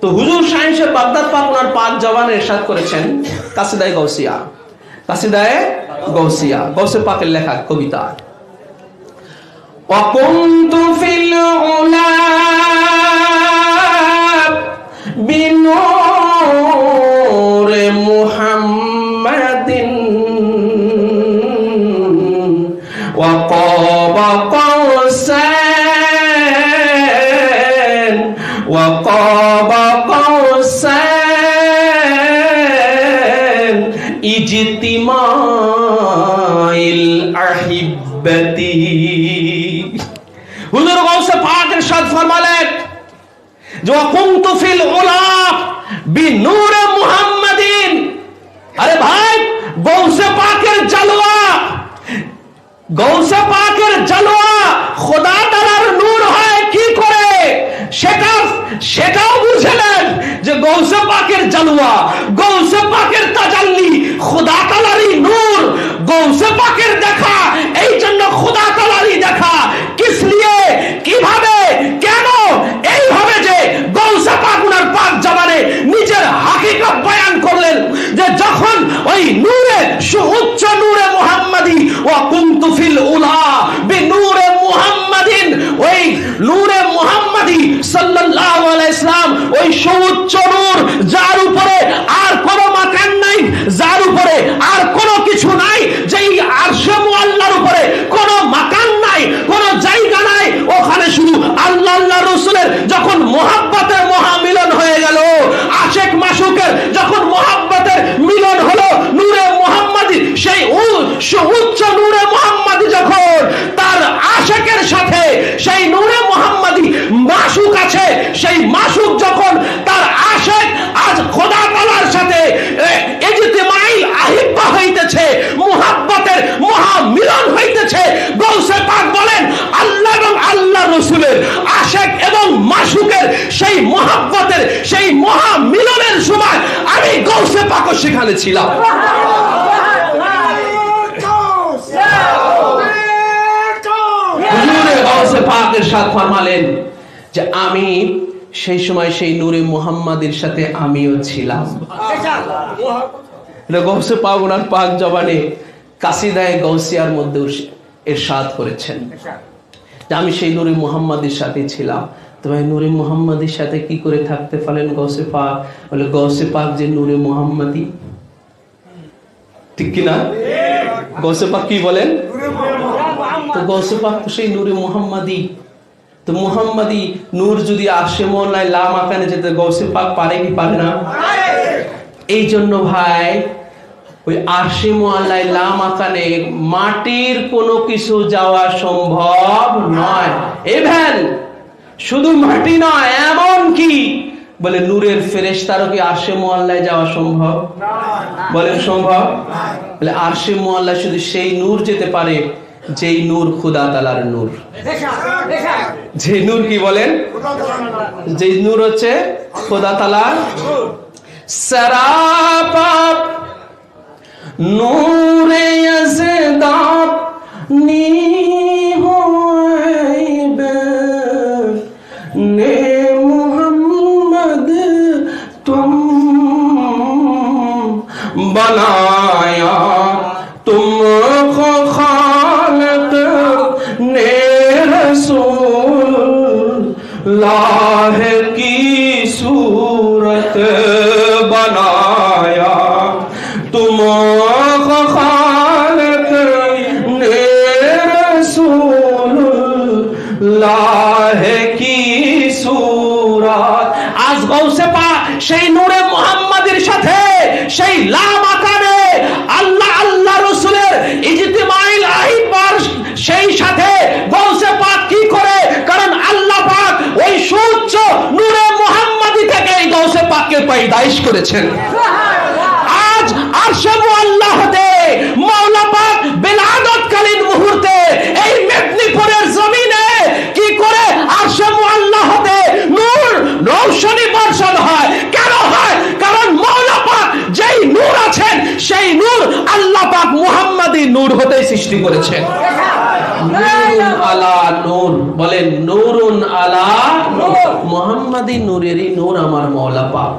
তো হুজুর সাহেব বাগদাদ পাক ওনার পাক জবানে এরশাদ করেছেন কাসিদায়ে গৌসিয়া কাসিদায়ে গৌসিয়া গৌসে পাকের লেখা কবিতা وكنت في العلا بنور محمد وقاب قوسين وقاب ইজতিমাইল আহিব্বতি। হুজুর গৌসে পাক ইরশাদ ফরমালেন, যে কুনতু ফিল উলা বিনূর মুহাম্মাদিন। আরে ভাই, গৌসে পাকের জালওয়া গৌসে পাকের জালওয়া খোদা তাআলার নূর হয় কি করে? সেটা সেটাও বুঝলেন যে গৌসে পাকের জালওয়া সুউচ্চ নূরে মুহাম্মাদি ওয়া কুনতু ফিল উলা বিনূরে মুহাম্মাদিন ওই নূরে মুহাম্মাদি সাল্লাল্লাহু আলাইহি ইসলাম ওই সুউচ্চ নূর যার উপরে আর কোনো মাকান নাই যার উপরে আর কোনো কিছু নাই যেই আরশে মুআল্লার উপরে কোনো মাকান নাই কোনো জায়গা নাই ওখানে শুধু আল্লাহ আল্লাহ রসুলের যখন মোহাব্বতের মহামিলন হয়ে গেল আশেক মাসুকের যখন মোহাব্বতের মিলন হলো নূরে মোহাম্মদী সেই উ- সু- উচ্চ নূরে মোহাম্মদী যখন তার আশেকের সাথে সেই নূরে মোহাম্মদী মাসুক আছে সেই মাসুক যখন তার আশেক আজ খোদা তালার সাথে এ- ইজতিমাইল আহিব্বা হইতেছে মুহাব্বতের মহামিলন হইতেছে গৌসে পাক বলেন আল্লাহ এবং আল্লাহ রসুলের আশেক এবং মাসুকের সেই মহাব্বতের সেই মহামিলনের সময় আমি গৌসে পাকও সেখানে ছিলাম। যে আমি সেই সময় সেই নূরে মুহাম্মাদের সাথে আমিও ছিলাম। মধ্যে এরশাদ করেছেন। আমি সেই নূরে মুহাম্মাদের সাথে ছিলাম। তো নূরে মুহাম্মাদের সাথে কি করে থাকতে পারেন গৌসে পাক? বলে গৌসে পাক যে নূরে মুহাম্মাদি। ঠিক কিনা গৌসে পাক কি বলেন? তো পাক সেই নূরে তো নূর যদি আসে মোল্লায় লাম আকানে যেতে গৌসে পাক পারে কি পারে না? এই জন্য ভাই, ওই আরশে মোয়াল্লাই লাম আকানে মাটির কোনো কিছু যাওয়া সম্ভব নয়। এভেন শুধু মাটি নয় এমন কি? বলে নূরের ফেরেশতারও কি আরশে মোয়াল্লায় যাওয়া সম্ভব? বলেন সম্ভব? বলে আরশে মোয়াল্লায় শুধু সেই নূর যেতে পারে যেই নূর খুদা তালার নূর। যে নূর কি বলেন? যে নূর হচ্ছে খোদা তালার সরাপাপ। নূরে بنایا۔ تم کو خالق نے رسول لاہے গৌসে পা সেই নূরে সাথে, সেই আল্লাহ আল্লাহ রসুলের ইজতিমাইল আহিবার সেই সাথে গৌসে পাক কি করে? কারণ আল্লাহ পাক ওই সুচ্চ নূরে মোহাম্মদি থেকে এই গৌসে পাককে পাইদাইশ করেছেন। সৃষ্টি করেছেন নূরুন আলা নূর বলেন নূরুন আলা নূর। মোহাম্মদ মুহাম্মাদি নূরেরই নূর আমার মৌলা পাক।